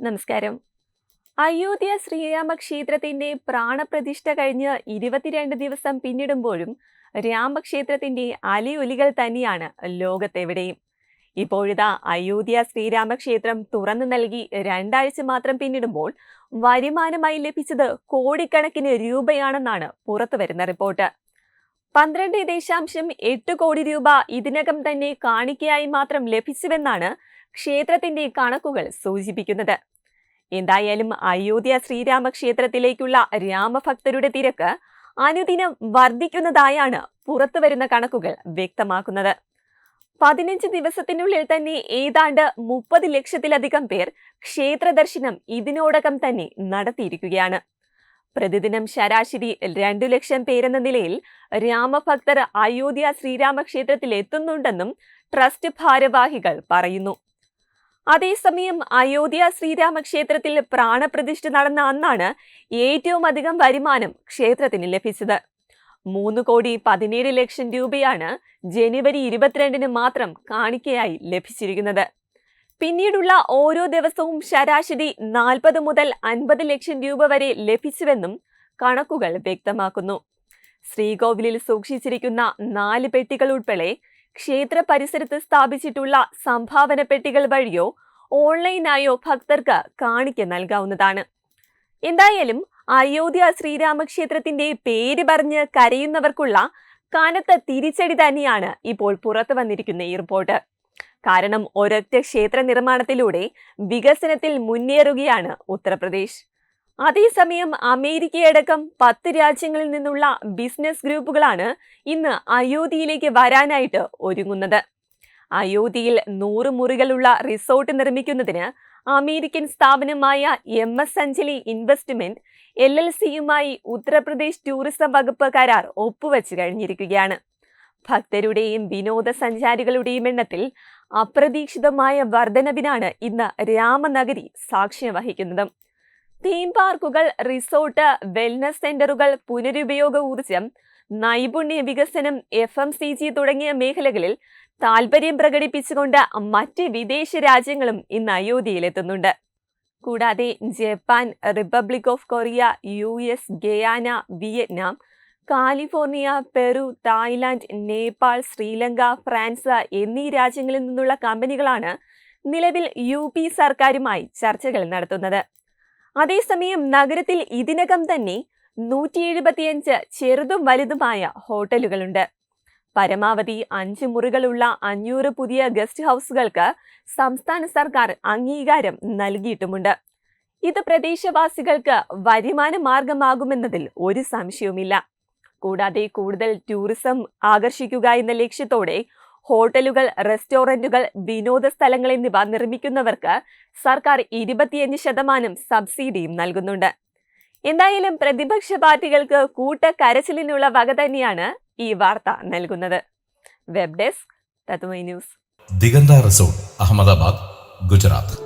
നമസ്കാരം. അയോധ്യ ശ്രീരാമ ക്ഷേത്രത്തിന്റെ പ്രാണപ്രതിഷ്ഠ കഴിഞ്ഞ് ഇരുപത്തിരണ്ട് ദിവസം പിന്നിടുമ്പോഴും രാമക്ഷേത്രത്തിന്റെ അലിയൊലികൾ തന്നെയാണ് ലോകത്തെവിടെയും. ഇപ്പോഴിതാ അയോധ്യ ശ്രീരാമക്ഷേത്രം തുറന്നു നൽകി രണ്ടാഴ്ച മാത്രം പിന്നിടുമ്പോൾ വരുമാനമായി ലഭിച്ചത് കോടിക്കണക്കിന് രൂപയാണെന്നാണ് പുറത്തുവരുന്ന റിപ്പോർട്ട്. പന്ത്രണ്ട് ദശാംശം എട്ട് കോടി രൂപ ഇതിനകം തന്നെ കാണിക്കയായി മാത്രം ലഭിച്ചുവെന്നാണ് ക്ഷേത്രത്തിന്റെ കണക്കുകൾ സൂചിപ്പിക്കുന്നത്. എന്തായാലും അയോധ്യ ശ്രീരാമക്ഷേത്രത്തിലേക്കുള്ള രാമഭക്തരുടെ തിരക്ക് അനുദിനം വർദ്ധിക്കുന്നതായാണ് പുറത്തുവരുന്ന കണക്കുകൾ വ്യക്തമാക്കുന്നത്. പതിനഞ്ച് ദിവസത്തിനുള്ളിൽ തന്നെ ഏതാണ്ട് മുപ്പത് ലക്ഷത്തിലധികം പേർ ക്ഷേത്ര ദർശനം ഇതിനോടകം തന്നെ നടത്തിയിരിക്കുകയാണ്. പ്രതിദിനം ശരാശരി രണ്ടു ലക്ഷം പേരെന്ന നിലയിൽ രാമഭക്തർ അയോധ്യ ശ്രീരാമക്ഷേത്രത്തിൽ എത്തുന്നുണ്ടെന്നും ട്രസ്റ്റ് ഭാരവാഹികൾ പറയുന്നു. അതേസമയം അയോധ്യ ശ്രീരാമ ക്ഷേത്രത്തിൽ പ്രാണപ്രതിഷ്ഠ നടന്ന അന്നാണ് ഏറ്റവും അധികം വരുമാനം ക്ഷേത്രത്തിന് ലഭിച്ചത്. മൂന്ന് കോടി പതിനേഴ് ലക്ഷം രൂപയാണ് ജനുവരി ഇരുപത്തിരണ്ടിന് മാത്രം കാണിക്കയായി ലഭിച്ചിരിക്കുന്നത്. പിന്നീടുള്ള ഓരോ ദിവസവും ശരാശരി നാൽപ്പത് മുതൽ അൻപത് ലക്ഷം രൂപ വരെ ലഭിച്ചുവെന്നും കണക്കുകൾ വ്യക്തമാക്കുന്നു. ശ്രീകോവിലിൽ സൂക്ഷിച്ചിരിക്കുന്ന നാല് പെട്ടികൾ ഉൾപ്പെടെ ക്ഷേത്ര പരിസരത്ത് സ്ഥാപിച്ചിട്ടുള്ള സംഭാവന പെട്ടികൾ വഴിയോ ഓൺലൈനായോ ഭക്തർക്ക് കാണിക്ക നൽകാവുന്നതാണ്. എന്തായാലും അയോധ്യ ശ്രീരാമക്ഷേത്രത്തിന്റെ പേര് പറഞ്ഞ് കരയുന്നവർക്കുള്ള കനത്ത തിരിച്ചടി തന്നെയാണ് ഇപ്പോൾ പുറത്തു വന്നിരിക്കുന്ന ഈ റിപ്പോർട്ട്. കാരണം ഒരൊറ്റ ക്ഷേത്ര നിർമ്മാണത്തിലൂടെ വികസനത്തിൽ മുന്നേറുകയാണ് ഉത്തർപ്രദേശ്. അതേസമയം അമേരിക്കയടക്കം പത്ത് രാജ്യങ്ങളിൽ നിന്നുള്ള ബിസിനസ് ഗ്രൂപ്പുകളാണ് ഇന്ന് അയോധ്യയിലേക്ക് വരാനായിട്ട് ഒരുങ്ങുന്നത്. അയോധ്യയിൽ നൂറ് മുറികളുള്ള റിസോർട്ട് നിർമ്മിക്കുന്നതിന് അമേരിക്കൻ സ്ഥാപനമായ M S Anjali investment L L സിയുമായി Uttar Pradesh tourism വകുപ്പ് കരാർ ഒപ്പുവെച്ച് കഴിഞ്ഞിരിക്കുകയാണ്. ഭക്തരുടെയും വിനോദസഞ്ചാരികളുടെയും എണ്ണത്തിൽ അപ്രതീക്ഷിതമായ വർധനവിനാണ് ഇന്ന് രാമനഗരി സാക്ഷ്യം വഹിക്കുന്നത്. തീം പാർക്കുകൾ റിസോർട്ട് വെൽനസ് സെന്ററുകൾ പുനരുപയോഗ ഊർജം നൈപുണ്യ വികസനം എഫ് എം സി ജി തുടങ്ങിയ മേഖലകളിൽ താൽപര്യം പ്രകടിപ്പിച്ചുകൊണ്ട് മറ്റ് വിദേശ രാജ്യങ്ങളും ഇന്ന് അയോധ്യയിലെത്തുന്നുണ്ട്. കൂടാതെ Japan republic of Korea U S Guyana Vietnam California Peru Thailand Nepal Sri Lanka France എന്നീ രാജ്യങ്ങളിൽ നിന്നുള്ള കമ്പനികളാണ് നിലവിൽ യു സർക്കാരുമായി ചർച്ചകൾ നടത്തുന്നത്. അതേസമയം നഗരത്തിൽ ഇതിനകം തന്നെ നൂറ്റി എഴുപത്തിയഞ്ച് ചെറുതും വലുതുമായ ഹോട്ടലുകളുണ്ട്. പരമാവധി അഞ്ച് മുറികളുള്ള അഞ്ഞൂറ് പുതിയ ഗസ്റ്റ് ഹൗസുകൾക്ക് സംസ്ഥാന സർക്കാർ അംഗീകാരം നൽകിയിട്ടുമുണ്ട്. ഇത് പ്രദേശവാസികൾക്ക് വരുമാന മാർഗമാകുമെന്നതിൽ ഒരു സംശയവുമില്ല. കൂടാതെ കൂടുതൽ ടൂറിസം ആകർഷിക്കുക എന്ന ലക്ഷ്യത്തോടെ ഹോട്ടലുകൾ റെസ്റ്റോറന്റുകൾ വിനോദ സ്ഥലങ്ങൾ എന്നിവ നിർമ്മിക്കുന്നവർക്ക് സർക്കാർ ഇരുപത്തിയഞ്ച് ശതമാനം സബ്സിഡിയും നൽകുന്നുണ്ട്. എന്തായാലും പ്രതിപക്ഷ പാർട്ടികൾക്ക് കൂട്ട കരച്ചിലിനുള്ള വക തന്നെയാണ് ഈ വാർത്ത നൽകുന്നത്. Web desk news. Diganta resort Ahmedabad Gujarat.